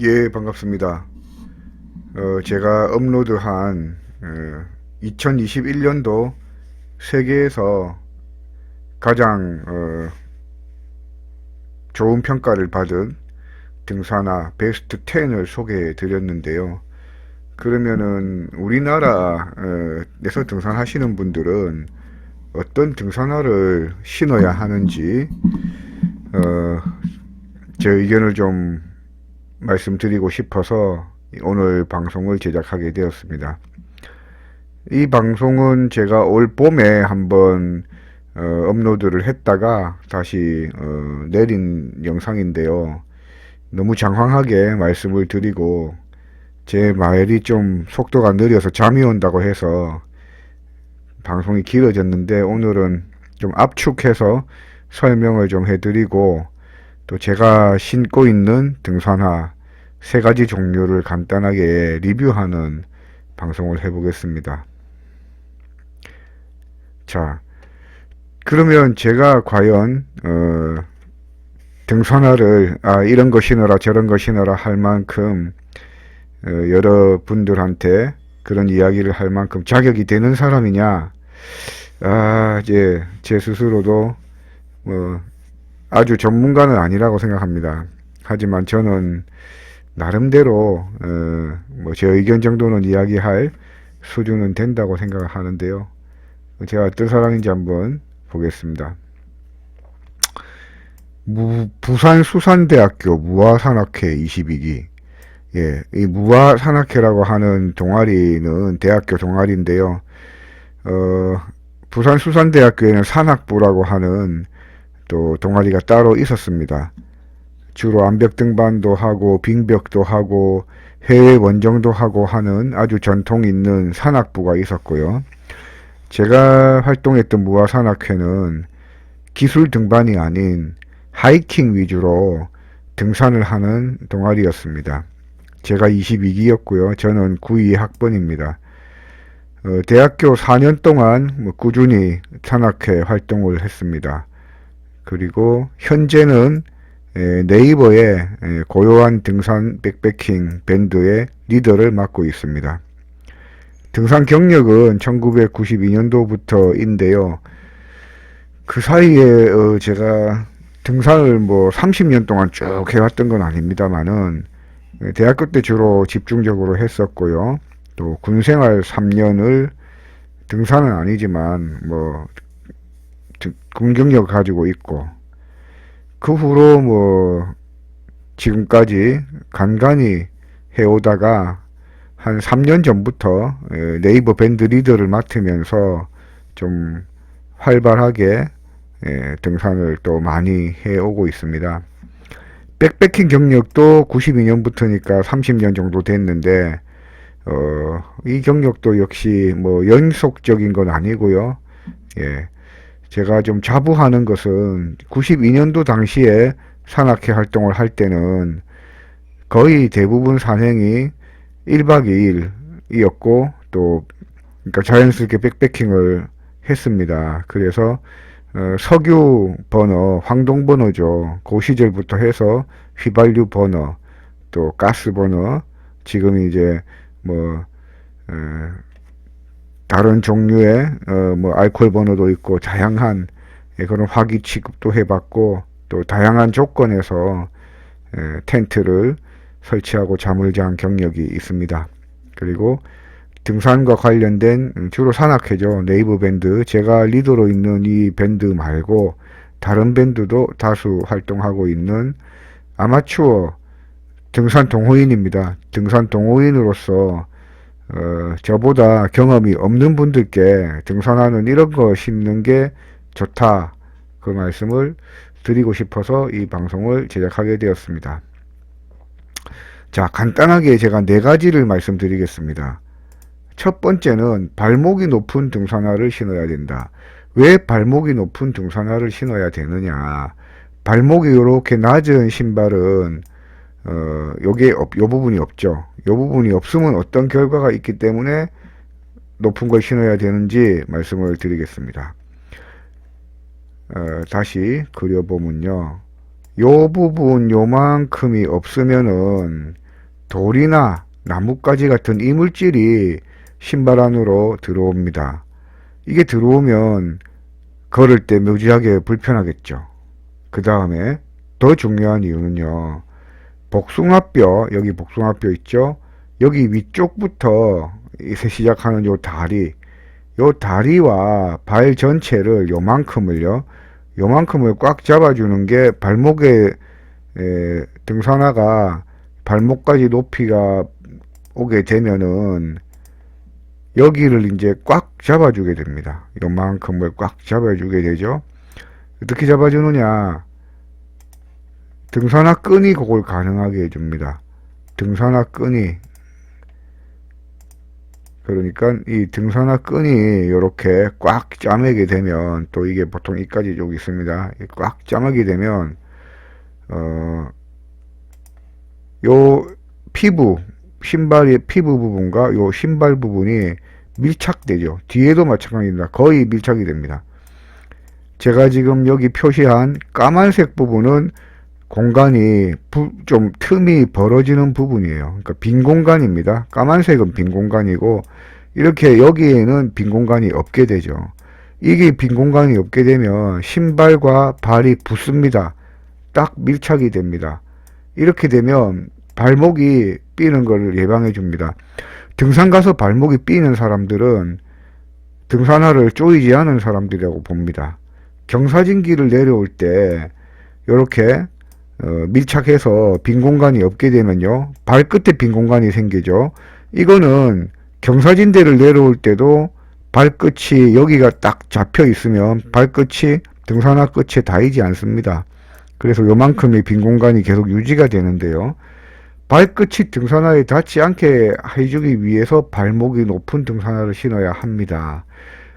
예, 반갑습니다. 어, 제가 업로드한 어, 2021년도 세계에서 가장 어, 좋은 평가를 받은 등산화 베스트 10을 소개해 드렸는데요. 그러면은 우리나라에서 등산하시는 분들은 어떤 등산화를 신어야 하는지 어, 제 의견을 좀 말씀드리고 싶어서 오늘 방송을 제작하게 되었습니다. 이 방송은 제가 올 봄에 한번 어, 업로드를 했다가 다시 어, 내린 영상인데요. 너무 장황하게 말씀을 드리고 제 말이 좀 속도가 느려서 잠이 온다고 해서 방송이 길어졌는데 오늘은 좀 압축해서 설명을 좀 해드리고 또 제가 신고 있는 등산화 세 가지 종류를 간단하게 리뷰하는 방송을 해보겠습니다. 자, 그러면 제가 과연 어, 등산화를 아 이런 거 신어라 저런 거 신어라 할 만큼 어, 여러분들한테 그런 이야기를 할 만큼 자격이 되는 사람이냐? 아, 이제 제 스스로도 뭐 아주 전문가는 아니라고 생각합니다. 하지만 저는 나름대로 어, 뭐제 의견 정도는 이야기할 수준은 된다고 생각을 하는데요. 제가 어떤 사람인지 한번 보겠습니다. 무, 부산 수산대학교 무화산학회 22기 예, 이 무화산학회라고 하는 동아리는 대학교 동아리인데요. 어, 부산 수산대학교에는 산학부라고 하는 또 동아리가 따로 있었습니다. 주로 암벽 등반도 하고 빙벽도 하고 해외 원정도 하고 하는 아주 전통 있는 산악부가 있었고요. 제가 활동했던 무화산악회는 기술 등반이 아닌 하이킹 위주로 등산을 하는 동아리였습니다. 제가 22기였고요. 저는 92 학번입니다. 어, 대학교 4년 동안 뭐 꾸준히 산악회 활동을 했습니다. 그리고 현재는 에, 네이버의 에, 고요한 등산 백패킹 밴드의 리더를 맡고 있습니다. 등산 경력은 1992년도부터인데요. 그 사이에 어, 제가 등산을 뭐 30년 동안 쭉 해왔던 건 아닙니다만은 대학교 때 주로 집중적으로 했었고요. 또 군생활 3년을 등산은 아니지만 뭐 군경력 가지고 있고 그 후로 뭐 지금까지 간간히 해오다가 한 3년 전부터 네이버 밴드 리더를 맡으면서 좀 활발하게 등산을 또 많이 해오고 있습니다. 백패킹 경력도 92년부터니까 30년 정도 됐는데 어, 이 경력도 역시 뭐 연속적인 건 아니고요. 예. 제가 좀 자부하는 것은 92년도 당시에 산악회 활동을 할 때는 거의 대부분 산행이 1박 2일이었고 또 그러니까 자연스럽게 백패킹을 했습니다. 그래서 어, 석유 버너, 황동 버너죠. 그 시절부터 해서 휘발유 버너, 또 가스 버너, 지금 이제 뭐 어, 다른 종류의 어, 뭐 알코올 번호도 있고 다양한 예, 그런 화기 취급도 해봤고 또 다양한 조건에서 예, 텐트를 설치하고 잠을 잔 경력이 있습니다. 그리고 등산과 관련된 음, 주로 산악회죠. 네이버 밴드 제가 리더로 있는 이 밴드 말고 다른 밴드도 다수 활동하고 있는 아마추어 등산 동호인입니다. 등산 동호인으로서 어, 저보다 경험이 없는 분들께 등산하는 이런 거 신는 게 좋다. 그 말씀을 드리고 싶어서 이 방송을 제작하게 되었습니다. 자, 간단하게 제가 네 가지를 말씀드리겠습니다. 첫 번째는 발목이 높은 등산화를 신어야 된다. 왜 발목이 높은 등산화를 신어야 되느냐? 발목이 이렇게 낮은 신발은 어, 요게 없, 요 부분이 없죠. 요 부분이 없으면 어떤 결과가 있기 때문에 높은 걸 신어야 되는지 말씀을 드리겠습니다. 어, 다시 그려보면요. 요 부분 요만큼이 없으면은 돌이나 나뭇가지 같은 이물질이 신발 안으로 들어옵니다. 이게 들어오면 걸을 때 묘지하게 불편하겠죠. 그 다음에 더 중요한 이유는요. 복숭아뼈, 여기 복숭아뼈 있죠? 여기 위쪽부터 이제 시작하는 요 다리, 요 다리와 발 전체를 요만큼을요, 요만큼을 꽉 잡아주는 게 발목에 에, 등산화가 발목까지 높이가 오게 되면은 여기를 이제 꽉 잡아주게 됩니다. 요만큼을 꽉 잡아주게 되죠. 어떻게 잡아주느냐? 등산화 끈이 그걸 가능하게 해줍니다. 등산화 끈이 그러니까 이 등산화 끈이 이렇게 꽉 짜매게 되면 또 이게 보통 이까지 쪽 있습니다. 꽉 짜매게 되면 어, 요 피부 신발의 피부 부분과 요 신발 부분이 밀착되죠. 뒤에도 마찬가지입니다. 거의 밀착이 됩니다. 제가 지금 여기 표시한 까만색 부분은 공간이 부- 좀 틈이 벌어지는 부분이에요. 그러니까 빈 공간입니다. 까만색은 빈 공간이고 이렇게 여기에는 빈 공간이 없게 되죠. 이게 빈 공간이 없게 되면 신발과 발이 붙습니다. 딱 밀착이 됩니다. 이렇게 되면 발목이 삐는 것을 예방해 줍니다. 등산 가서 발목이 삐는 사람들은 등산화를 조이지 않은 사람들이라고 봅니다. 경사진길을 내려올 때 이렇게 어, 밀착해서 빈 공간이 없게 되면요. 발끝에 빈 공간이 생기죠. 이거는 경사진대를 내려올 때도 발끝이 여기가 딱 잡혀 있으면 발끝이 등산화 끝에 닿이지 않습니다. 그래서 요만큼의 빈 공간이 계속 유지가 되는데요. 발끝이 등산화에 닿지 않게 해주기 위해서 발목이 높은 등산화를 신어야 합니다.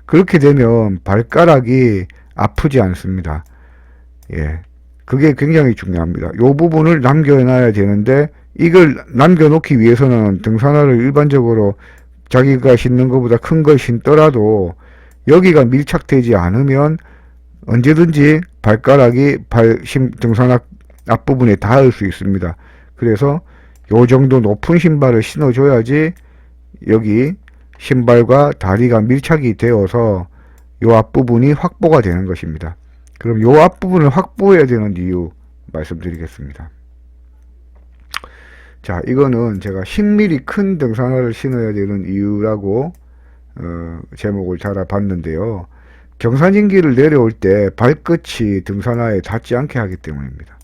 그렇게 되면 발가락이 아프지 않습니다. 예. 그게 굉장히 중요합니다. 요 부분을 남겨놔야 되는데 이걸 남겨놓기 위해서는 등산화를 일반적으로 자기가 신는 것보다 큰 걸 신더라도 여기가 밀착되지 않으면 언제든지 발가락이 발 심, 등산화 앞부분에 닿을 수 있습니다. 그래서 요 정도 높은 신발을 신어줘야지 여기 신발과 다리가 밀착이 되어서 요 앞부분이 확보가 되는 것입니다. 그럼 요 앞부분을 확보해야 되는 이유 말씀드리겠습니다. 자, 이거는 제가 10mm 큰 등산화를 신어야 되는 이유라고 어, 제목을 달아봤는데요. 경사진길을 내려올 때 발끝이 등산화에 닿지 않게 하기 때문입니다.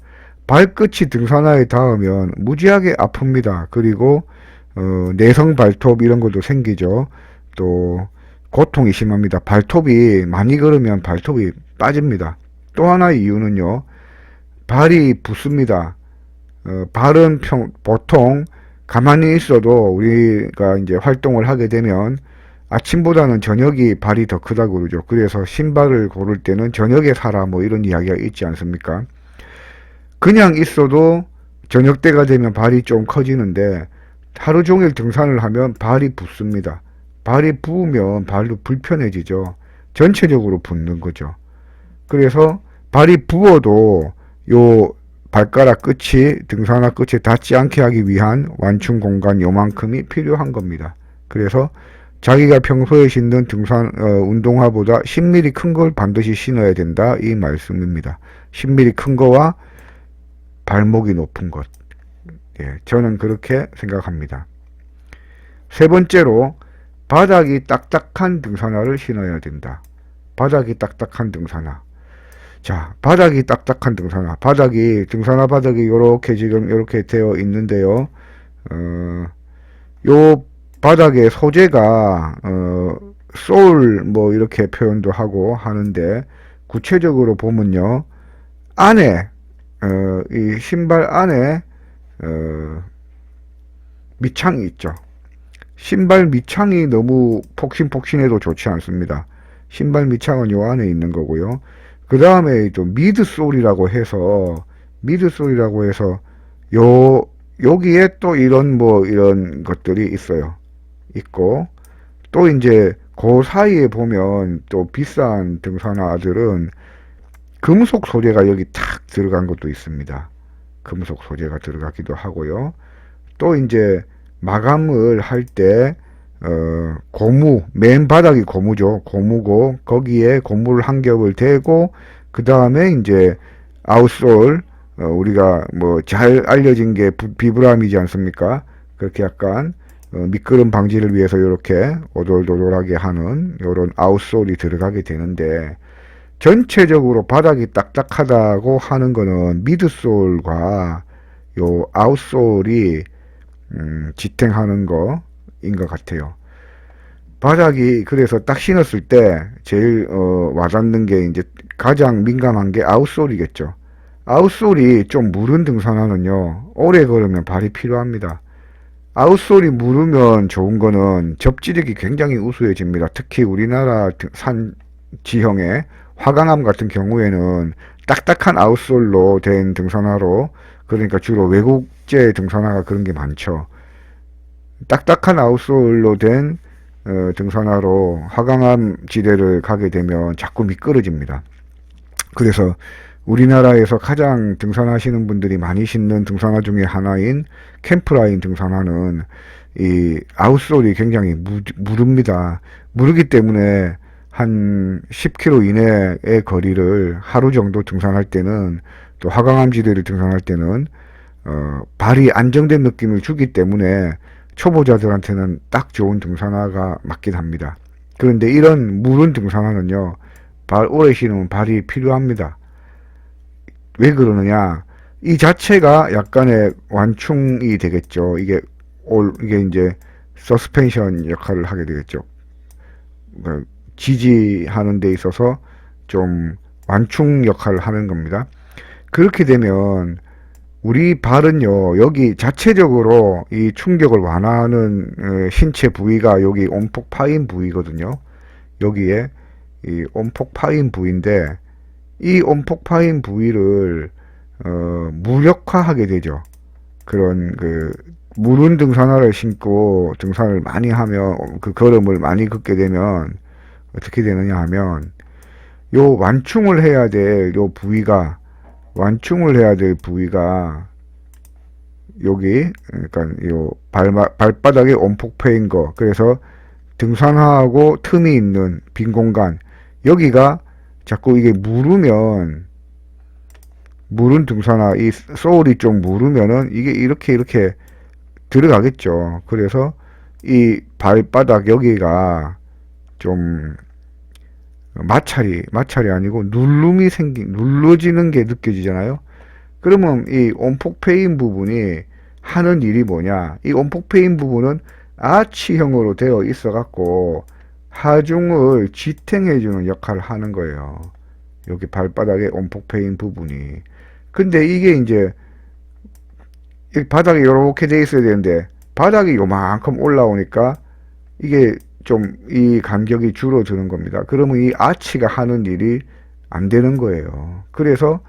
발끝이 등산화에 닿으면 무지하게 아픕니다. 그리고 어, 내성 발톱 이런 것도 생기죠. 또 고통이 심합니다. 발톱이 많이 걸으면 발톱이 빠집니다. 또 하나의 이유는요. 발이 붓습니다. 어, 발은 평, 보통 가만히 있어도 우리가 이제 활동을 하게 되면 아침보다는 저녁이 발이 더 크다고 그러죠. 그래서 신발을 고를 때는 저녁에 사라 뭐 이런 이야기가 있지 않습니까? 그냥 있어도 저녁 때가 되면 발이 좀 커지는데 하루 종일 등산을 하면 발이 붓습니다. 발이 부으면 발도 불편해지죠. 전체적으로 붓는 거죠. 그래서 발이 부어도 요 발가락 끝이 등산화 끝에 닿지 않게 하기 위한 완충 공간 요만큼이 필요한 겁니다. 그래서 자기가 평소에 신는 등산 어, 운동화보다 10mm 큰 걸 반드시 신어야 된다 이 말씀입니다. 10mm 큰 거와 발목이 높은 것. 예, 저는 그렇게 생각합니다. 세 번째로 바닥이 딱딱한 등산화를 신어야 된다. 바닥이 딱딱한 등산화. 자, 바닥이 딱딱한 등산화. 바닥이 등산화 바닥이 요렇게 지금 이렇게 되어 있는데요. 어, 요 바닥의 소재가 어, 소울 뭐 이렇게 표현도 하고 하는데 구체적으로 보면요. 안에 어, 이 신발 안에 어, 밑창이 있죠. 신발 밑창이 너무 폭신폭신해도 좋지 않습니다. 신발 밑창은 요 안에 있는 거고요. 그 다음에 또 미드솔이라고 해서 미드솔이라고 해서 요 여기에 또 이런 뭐 이런 것들이 있어요. 있고 또 이제 그 사이에 보면 또 비싼 등산화들은 금속 소재가 여기 탁 들어간 것도 있습니다. 금속 소재가 들어가기도 하고요. 또 이제 마감을 할때 어, 고무 맨 바닥이 고무죠. 고무고 거기에 고무를 한 겹을 대고 그 다음에 이제 아웃솔 어, 우리가 뭐 잘 알려진 게 부- 비브람이지 않습니까? 그렇게 약간 어, 미끄럼 방지를 위해서 이렇게 오돌도돌하게 하는 이런 아웃솔이 들어가게 되는데 전체적으로 바닥이 딱딱하다고 하는 거는 미드솔과 요 아웃솔이 음, 지탱하는 거인 것 같아요. 바닥이 그래서 딱 신었을 때 제일 어, 와닿는 게 이제 가장 민감한 게 아웃솔이겠죠. 아웃솔이 좀 무른 등산화는요 오래 걸으면 발이 필요합니다. 아웃솔이 무르면 좋은 거는 접지력이 굉장히 우수해집니다. 특히 우리나라 등- 산 지형의 화강암 같은 경우에는 딱딱한 아웃솔로 된 등산화로 그러니까 주로 외국제 등산화가 그런 게 많죠. 딱딱한 아웃솔로 된 어, 등산화로 화강암 지대를 가게 되면 자꾸 미끄러집니다. 그래서 우리나라에서 가장 등산하시는 분들이 많이 신는 등산화 중에 하나인 캠프라인 등산화는 이 아웃솔이 굉장히 무, 무릅니다. 무르기 때문에 한 10km 이내의 거리를 하루 정도 등산할 때는 또 화강암 지대를 등산할 때는 어, 발이 안정된 느낌을 주기 때문에 초보자들한테는 딱 좋은 등산화가 맞긴 합니다. 그런데 이런 무른 등산화는요, 발 오래 신으면 발이 필요합니다. 왜 그러느냐? 이 자체가 약간의 완충이 되겠죠. 이게 올 이게 이제 서스펜션 역할을 하게 되겠죠. 그 지지하는 데 있어서 좀 완충 역할을 하는 겁니다. 그렇게 되면 우리 발은요, 여기 자체적으로 이 충격을 완화하는 어, 신체 부위가 여기 온폭 파인 부위거든요. 여기에 이 온폭 파인 부위인데, 이 온폭 파인 부위를 어, 무력화하게 되죠. 그런 그 무른 등산화를 신고 등산을 많이 하면 그 걸음을 많이 걷게 되면 어떻게 되느냐 하면 요 완충을 해야 될 요 부위가 완충을 해야 될 부위가 여기 그러니까 요 발마, 발바닥에 온폭 패인 거. 그래서 등산화하고 틈이 있는 빈 공간. 여기가 자꾸 이게 무르면 무른 등산화 이 소울이 좀 무르면은 이게 이렇게 이렇게 들어가겠죠. 그래서 이 발바닥 여기가 좀 마찰이 마찰이 아니고 누름이 생기 눌러지는 게 느껴지잖아요. 그러면 이 온폭페인 부분이 하는 일이 뭐냐? 이 온폭페인 부분은 아치형으로 되어 있어 갖고 하중을 지탱해 주는 역할을 하는 거예요. 여기 발바닥에 온폭페인 부분이. 근데 이게 이제 이 바닥이 이렇게 돼 있어야 되는데 바닥이 요만큼 올라오니까 이게 좀 이 간격이 줄어드는 겁니다. 그러면 이 아치가 하는 일이 안 되는 거예요. 그래서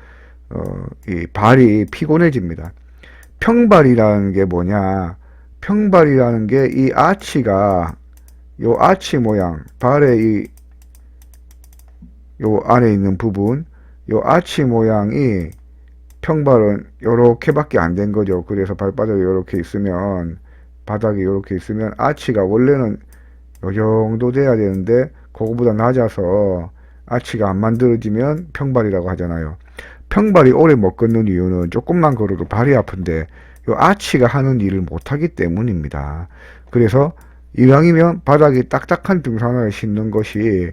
어, 이 발이 피곤해집니다. 평발이라는 게 뭐냐? 평발이라는 게 이 아치가 요 아치 모양 발의 이요 안에 있는 부분 요 아치 모양이 평발은 요렇게밖에 안 된 거죠. 그래서 발바닥이 요렇게 있으면 바닥이 요렇게 있으면 아치가 원래는 요 정도 돼야 되는데 그거보다 낮아서 아치가 안 만들어지면 평발이라고 하잖아요. 평발이 오래 못 걷는 이유는 조금만 걸어도 발이 아픈데 요 아치가 하는 일을 못하기 때문입니다. 그래서 이왕이면 바닥이 딱딱한 등산화를 신는 것이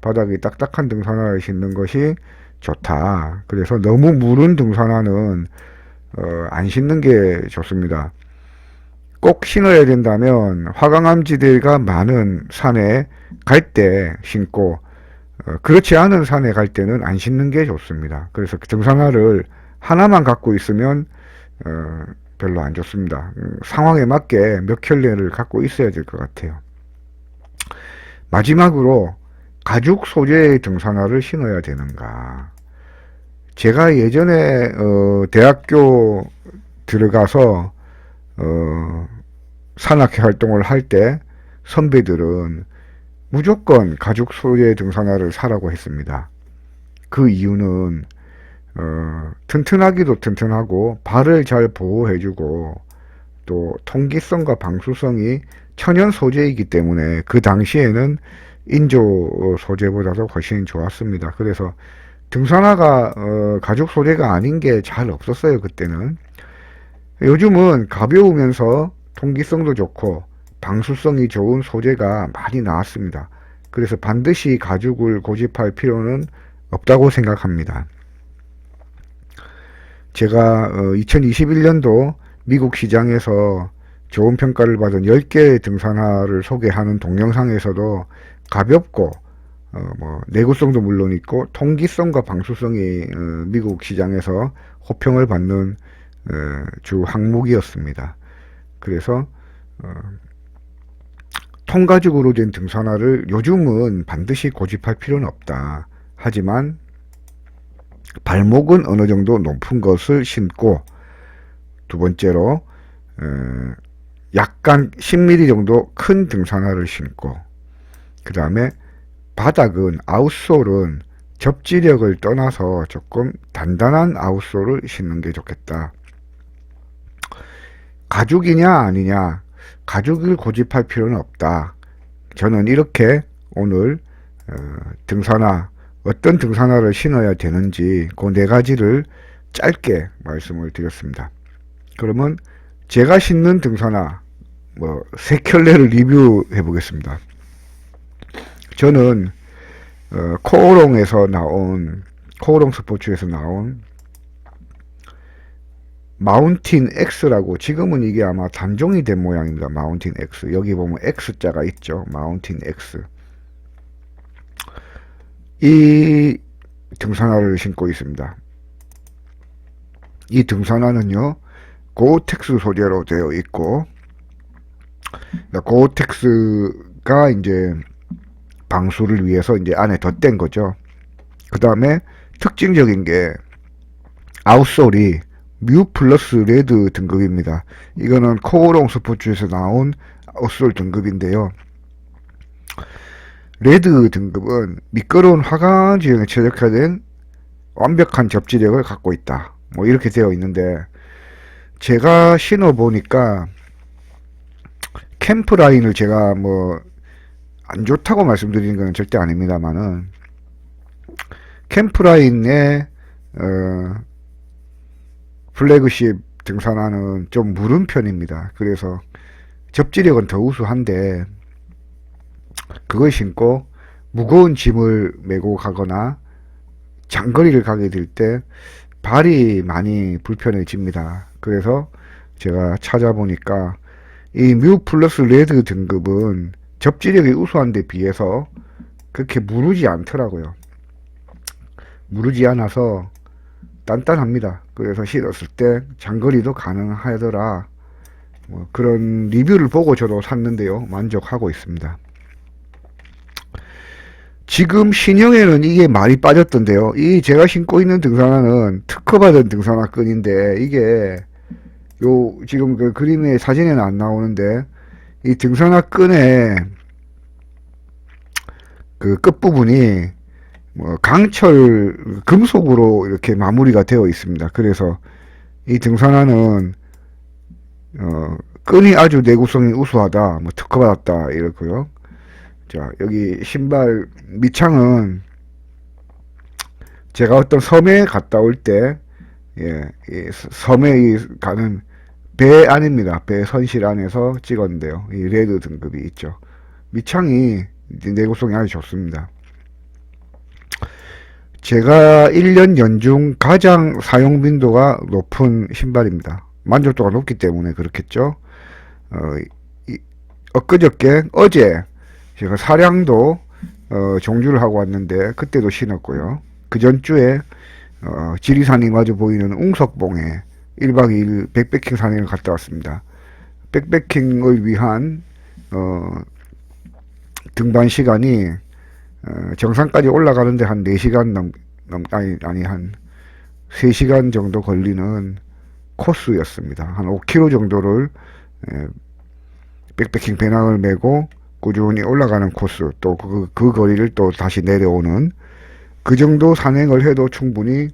바닥이 딱딱한 등산화를 신는 것이 좋다. 그래서 너무 무른 등산화는 어, 안 신는 게 좋습니다. 꼭 신어야 된다면 화강암 지대가 많은 산에 갈 때 신고 어, 그렇지 않은 산에 갈 때는 안 신는 게 좋습니다. 그래서 등산화를 하나만 갖고 있으면 어, 별로 안 좋습니다. 음, 상황에 맞게 몇 켤레를 갖고 있어야 될 것 같아요. 마지막으로 가죽 소재의 등산화를 신어야 되는가? 제가 예전에 어, 대학교 들어가서 어, 산악회 활동을 할 때 선배들은 무조건 가죽 소재 등산화를 사라고 했습니다. 그 이유는 어, 튼튼하기도 튼튼하고 발을 잘 보호해주고 또 통기성과 방수성이 천연 소재이기 때문에 그 당시에는 인조 소재보다도 훨씬 좋았습니다. 그래서 등산화가 어, 가죽 소재가 아닌 게 잘 없었어요 그때는. 요즘은 가벼우면서 통기성도 좋고 방수성이 좋은 소재가 많이 나왔습니다. 그래서 반드시 가죽을 고집할 필요는 없다고 생각합니다. 제가 2021년도 미국 시장에서 좋은 평가를 받은 10개의 등산화를 소개하는 동영상에서도 가볍고 어, 뭐 내구성도 물론 있고 통기성과 방수성이 어, 미국 시장에서 호평을 받는 어, 주 항목이었습니다. 그래서 어, 통가죽으로 된 등산화를 요즘은 반드시 고집할 필요는 없다. 하지만 발목은 어느 정도 높은 것을 신고 두 번째로 어, 약간 10mm 정도 큰 등산화를 신고 그 다음에 바닥은 아웃솔은 접지력을 떠나서 조금 단단한 아웃솔을 신는 게 좋겠다. 가죽이냐 아니냐 가죽을 고집할 필요는 없다. 저는 이렇게 오늘 어, 등산화 어떤 등산화를 신어야 되는지 그 네 가지를 짧게 말씀을 드렸습니다. 그러면 제가 신는 등산화 뭐세 켤레를 리뷰해 보겠습니다. 저는 어, 코오롱에서 나온 코오롱 스포츠에서 나온 마운틴 X라고 지금은 이게 아마 단종이 된 모양입니다. 마운틴 X 여기 보면 X자가 있죠. 마운틴 X 이 등산화를 신고 있습니다. 이 등산화는요 고텍스 소재로 되어 있고 고텍스가 이제 방수를 위해서 이제 안에 덧댄 거죠. 그 다음에 특징적인 게 아웃솔이 뮤 플러스 레드 등급입니다. 이거는 코오롱 스포츠에서 나온 아웃솔 등급인데요. 레드 등급은 미끄러운 화강 지형에 최적화된 완벽한 접지력을 갖고 있다. 뭐 이렇게 되어 있는데 제가 신어 보니까 캠프 라인을 제가 뭐 안 좋다고 말씀드리는 건 절대 아닙니다만은 캠프 라인의 어, 플래그십 등산화는 좀 무른 편입니다. 그래서 접지력은 더 우수한데 그걸 신고 무거운 짐을 메고 가거나 장거리를 가게 될 때 발이 많이 불편해집니다. 그래서 제가 찾아보니까 이 뮤 플러스 레드 등급은 접지력이 우수한 데 비해서 그렇게 무르지 않더라고요. 무르지 않아서 단단합니다. 그래서 신었을 때 장거리도 가능하더라. 뭐 그런 리뷰를 보고 저도 샀는데요. 만족하고 있습니다. 지금 신형에는 이게 많이 빠졌던데요. 이 제가 신고 있는 등산화는 특허받은 등산화 끈인데 이게 요 지금 그 그림의 사진에는 안 나오는데 이 등산화 끈의 그 끝부분이 뭐 강철 금속으로 이렇게 마무리가 되어 있습니다. 그래서 이 등산화는 어, 끈이 아주 내구성이 우수하다, 뭐 특허받았다 이렇고요. 자 여기 신발 밑창은 제가 어떤 섬에 갔다 올 때 예, 이 섬에 가는 배 안입니다. 배 선실 안에서 찍었는데요. 이 레드 등급이 있죠. 밑창이 내구성이 아주 좋습니다. 제가 1년 연중 가장 사용 빈도가 높은 신발입니다. 만족도가 높기 때문에 그렇겠죠. 어, 이, 엊그저께 어제 제가 사량도 어, 종주를 하고 왔는데 그때도 신었고요. 그 전주에 어, 지리산이 마주 보이는 웅석봉에 1박 2일 백패킹 산행을 갔다 왔습니다. 백패킹을 위한 어, 등반 시간이 어, 정상까지 올라가는데 한 4시간 넘, 넘 아니 아니 한 3시간 정도 걸리는 코스였습니다. 한 5km 정도를 에, 백패킹 배낭을 메고 꾸준히 올라가는 코스 또그 그 거리를 또 다시 내려오는 그 정도 산행을 해도 충분히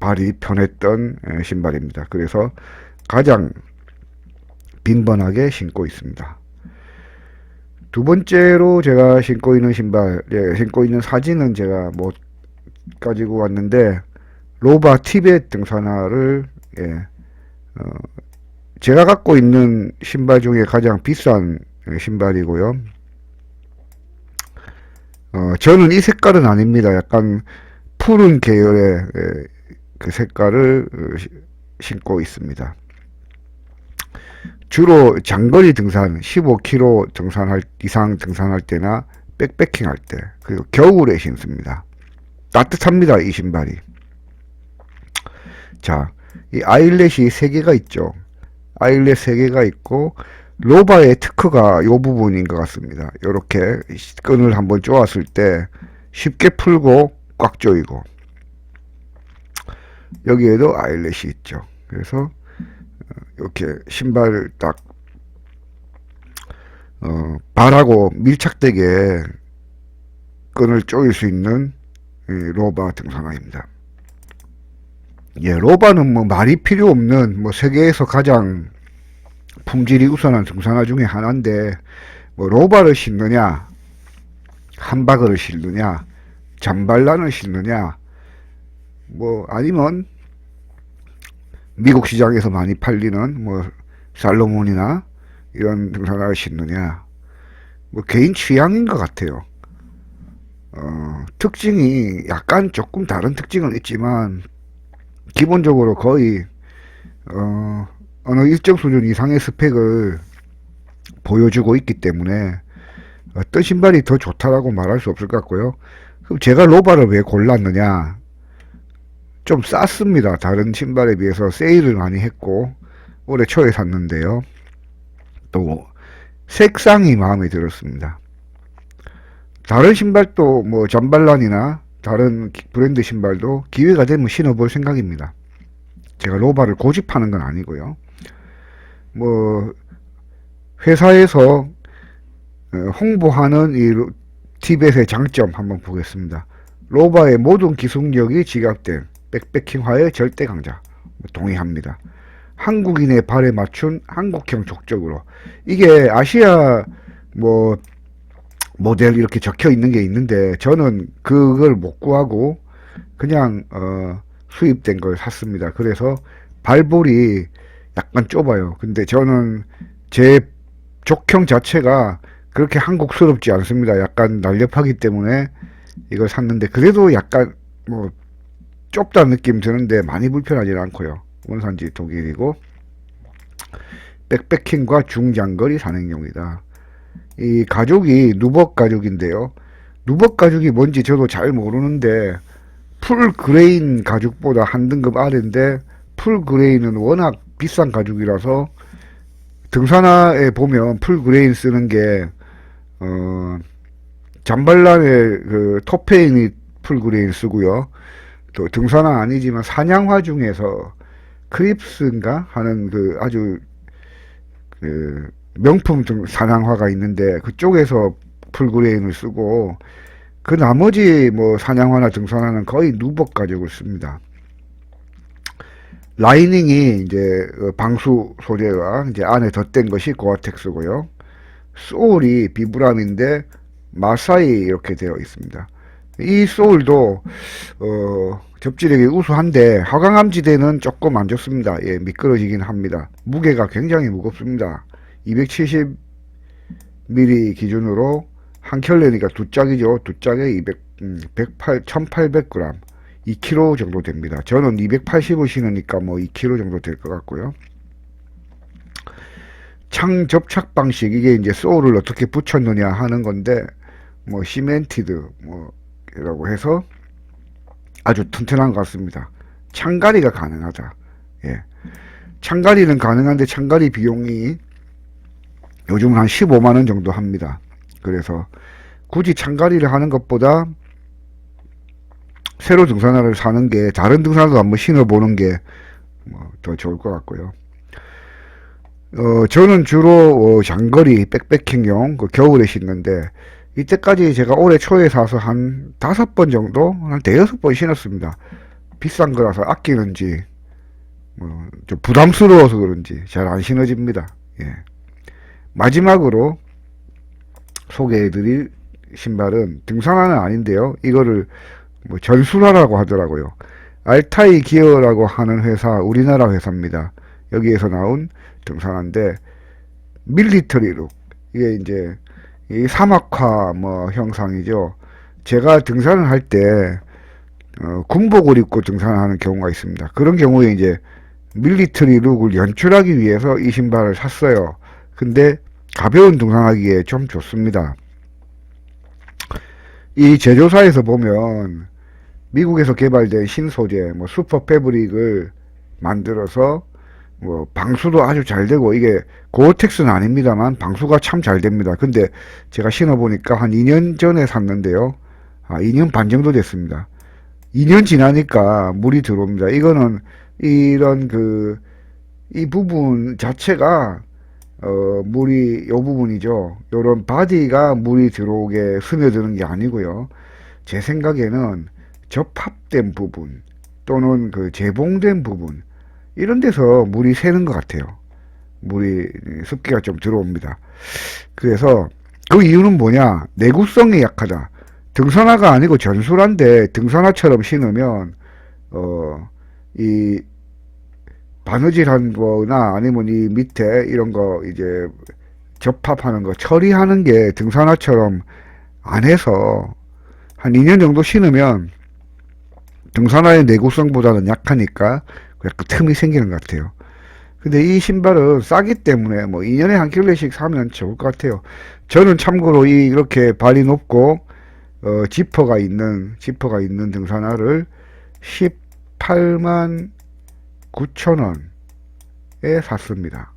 발이 편했던 에, 신발입니다. 그래서 가장 빈번하게 신고 있습니다. 두 번째로 제가 신고 있는 신발, 예, 신고 있는 사진은 제가 못 가지고 왔는데 로바 티벳 등산화를 예, 어, 제가 갖고 있는 신발 중에 가장 비싼 신발이고요. 어, 저는 이 색깔은 아닙니다. 약간 푸른 계열의 예, 그 색깔을 어, 시- 신고 있습니다. 주로 장거리 등산, 15km 등산할 이상 등산할 때나 백패킹 할 때, 그리고 겨울에 신습니다. 따뜻합니다, 이 신발이. 자, 이 아일렛이 세 개가 있죠. 아일렛 세 개가 있고 로바의 특허가 요 부분인 것 같습니다. 이렇게 끈을 한번 쪼았을 때 쉽게 풀고 꽉 조이고 여기에도 아일렛이 있죠. 그래서 어, 이렇게 신발을 딱 어, 발하고 밀착되게 끈을 조일 수 있는 이 로바 등산화입니다. 예, 로바는 뭐 말이 필요 없는 뭐 세계에서 가장 품질이 우선한 등산화 중에 하나인데 뭐 로바를 신느냐 한바그를 신느냐 잠발란을 신느냐 뭐 아니면 미국 시장에서 많이 팔리는 뭐 살로몬이나 이런 등산화를 신느냐 뭐 개인 취향인 것 같아요. 어, 특징이 약간 조금 다른 특징은 있지만 기본적으로 거의 어, 어느 일정 수준 이상의 스펙을 보여주고 있기 때문에 어떤 신발이 더 좋다라고 말할 수 없을 것 같고요. 그럼 제가 로바를 왜 골랐느냐? 좀 쌌습니다. 다른 신발에 비해서 세일을 많이 했고 올해 초에 샀는데요. 또 색상이 마음에 들었습니다. 다른 신발도 뭐 잠발란이나 다른 기- 브랜드 신발도 기회가 되면 신어볼 생각입니다. 제가 로바를 고집하는 건 아니고요. 뭐 회사에서 어, 홍보하는 이 로- 티벳의 장점 한번 보겠습니다. 로바의 모든 기술력이 지각된 백패킹화의 절대 강자 뭐 동의합니다. 한국인의 발에 맞춘 한국형 족적으로 이게 아시아 뭐 모델 이렇게 적혀 있는 게 있는데 저는 그걸 못 구하고 그냥 어, 수입된 걸 샀습니다. 그래서 발볼이 약간 좁아요. 근데 저는 제 족형 자체가 그렇게 한국스럽지 않습니다. 약간 날렵하기 때문에 이걸 샀는데 그래도 약간 뭐 좁다는 느낌 드는데 많이 불편하지는 않고요. 원산지 독일이고 백패킹과 중장거리 산행용이다. 이 가죽이 누벅 가죽인데요. 누벅 가죽이 뭔지 저도 잘 모르는데 풀 그레인 가죽보다 한 등급 아래인데 풀 그레인은 워낙 비싼 가죽이라서 등산화에 보면 풀 그레인 쓰는 게 어, 잠발란의 그 토페인이 풀 그레인 쓰고요. 또 등산화 아니지만 사냥화 중에서 크립스인가 하는 그 아주 그 명품 등 사냥화가 있는데 그쪽에서 풀그레인을 쓰고 그 나머지 뭐 사냥화나 등산화는 거의 누벅 가죽을 씁니다. 라이닝이 이제 어, 방수 소재가 이제 안에 덧댄 것이 고아텍스고요. 소울이 비브람인데 마사이 이렇게 되어 있습니다. 이 소울도 어, 접지력이 우수한데 하강암 지대는 조금 안 좋습니다. 예, 미끄러지긴 합니다. 무게가 굉장히 무겁습니다. 270mm 기준으로 한 켤레니까 두 짝이죠. 두 짝에 200, 음, 108, 1800g, 2kg 정도 됩니다. 저는 280을 신으니까 뭐 2kg 정도 될 것 같고요. 창 접착 방식 이게 이제 소울을 어떻게 붙였느냐 하는 건데 뭐 시멘티드 뭐 라고 해서 아주 튼튼한 것 같습니다. 창가리가 가능하다. 예. 창가리는 가능한데 창가리 비용이 요즘 한 15만 원 정도 합니다. 그래서 굳이 창가리를 하는 것보다 새로 등산화를 사는 게 다른 등산화도 한번 신어보는 게뭐더 좋을 것 같고요. 어, 저는 주로 어, 장거리 백패킹용 그 겨울에 신는데 이때까지 제가 올해 초에 사서 한 다섯 번 정도 한 대여섯 번 신었습니다. 비싼 거라서 아끼는지 뭐 좀 부담스러워서 그런지 잘 안 신어집니다. 예. 마지막으로 소개해드릴 신발은 등산화는 아닌데요. 이거를 뭐 전술화라고 하더라고요. 알타이 기어라고 하는 회사, 우리나라 회사입니다. 여기에서 나온 등산화인데 밀리터리 룩 이게 이제 이 사막화 뭐 형상이죠. 제가 등산을 할때 어, 군복을 입고 등산하는 경우가 있습니다. 그런 경우에 이제 밀리터리 룩을 연출하기 위해서 이 신발을 샀어요. 근데 가벼운 등산하기에 좀 좋습니다. 이 제조사에서 보면 미국에서 개발된 신소재, 뭐 슈퍼 패브릭을 만들어서 뭐 방수도 아주 잘 되고 이게 고어텍스는 아닙니다만 방수가 참 잘 됩니다. 근데 제가 신어보니까 한 2년 전에 샀는데요. 아, 2년 반 정도 됐습니다. 2년 지나니까 물이 들어옵니다. 이거는 이런 그, 이 부분 자체가 어, 물이 요 부분이죠. 요런 바디가 물이 들어오게 스며드는 게 아니고요. 제 생각에는 접합된 부분 또는 그 재봉된 부분 이런 데서 물이 새는 것 같아요. 물이 습기가 좀 들어옵니다. 그래서 그 이유는 뭐냐? 내구성이 약하다. 등산화가 아니고 전술한데 등산화처럼 신으면 어 이 바느질한 거나 아니면 이 밑에 이런 거 이제 접합하는 거 처리하는 게 등산화처럼 안 해서 한 2년 정도 신으면 등산화의 내구성보다는 약하니까 약간 틈이 생기는 것 같아요. 근데 이 신발은 싸기 때문에 뭐 2년에 한 켤레씩 사면 좋을 것 같아요. 저는 참고로 이 이렇게 발이 높고 어, 지퍼가 있는 지퍼가 있는 등산화를 18만 9천 원에 샀습니다.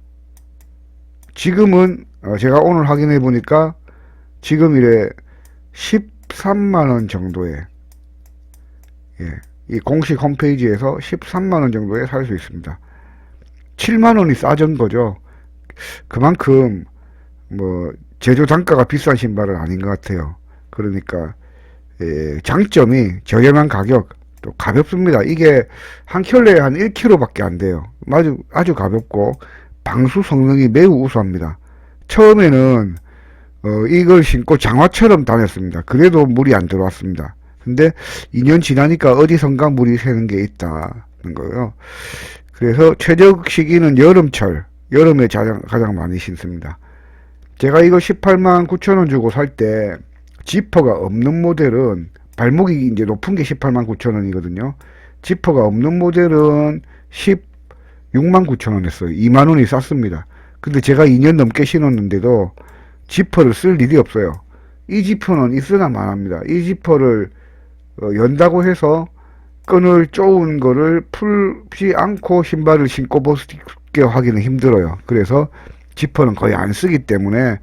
지금은 어, 제가 오늘 확인해 보니까 지금 이래 13만 원 정도에 예, 이 공식 홈페이지에서 13만 원 정도에 살 수 있습니다. 7만 원이 싸진 거죠. 그만큼 뭐 제조 단가가 비싼 신발은 아닌 것 같아요. 그러니까 예, 장점이 저렴한 가격 또 가볍습니다. 이게 한 켤레에 한 1kg밖에 안 돼요. 아주 아주 가볍고 방수 성능이 매우 우수합니다. 처음에는 어, 이걸 신고 장화처럼 다녔습니다. 그래도 물이 안 들어왔습니다. 근데 2년 지나니까 어디선가 물이 새는 게 있다는 거예요. 그래서 최적 시기는 여름철, 여름에 가장, 가장 많이 신습니다. 제가 이거 18만 9천 원 주고 살 때 지퍼가 없는 모델은 발목이 이제 높은 게 18만 9천 원이거든요. 지퍼가 없는 모델은 16만 9천 원 했어요. 2만 원이 쌌습니다. 근데 제가 2년 넘게 신었는데도 지퍼를 쓸 일이 없어요. 이 지퍼는 있으나 마나합니다. 이 지퍼를 어, 연다고 해서 끈을 쪼은 거를 풀지 않고 신발을 신고 벗게 하기는 힘들어요. 그래서 지퍼는 거의 안 쓰기 때문에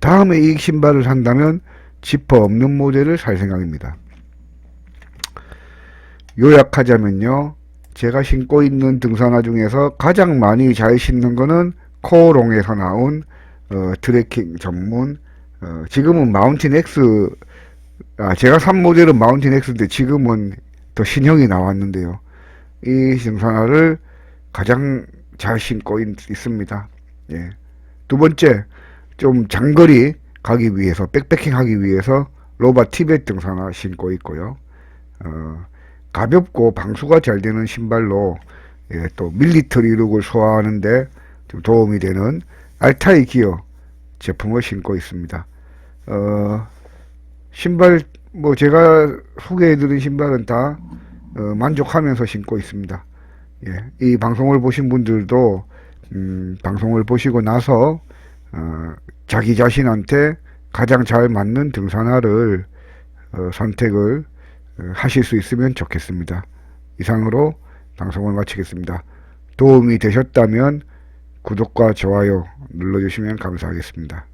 다음에 이 신발을 산다면 지퍼 없는 모델을 살 생각입니다. 요약하자면요. 제가 신고 있는 등산화 중에서 가장 많이 잘 신는 거는 코롱에서 나온 어, 트레킹 전문 어, 지금은 마운틴 X 아, 제가 산 모델은 마운틴 X인데 지금은 더 신형이 나왔는데요. 이 등산화를 가장 잘 신고 있, 습니다 예. 두 번째, 좀 장거리 가기 위해서, 백패킹 하기 위해서 로바 티벳 등산화 신고 있고요. 어, 가볍고 방수가 잘 되는 신발로 예, 또 밀리터리 룩을 소화하는데 좀 도움이 되는 알타이 기어 제품을 신고 있습니다. 어, 신발 뭐 제가 소개해드린 신발은 다 어, 만족하면서 신고 있습니다. 예, 이 방송을 보신 분들도 음, 방송을 보시고 나서 어, 자기 자신한테 가장 잘 맞는 등산화를 어, 선택을 어, 하실 수 있으면 좋겠습니다. 이상으로 방송을 마치겠습니다. 도움이 되셨다면 구독과 좋아요 눌러주시면 감사하겠습니다.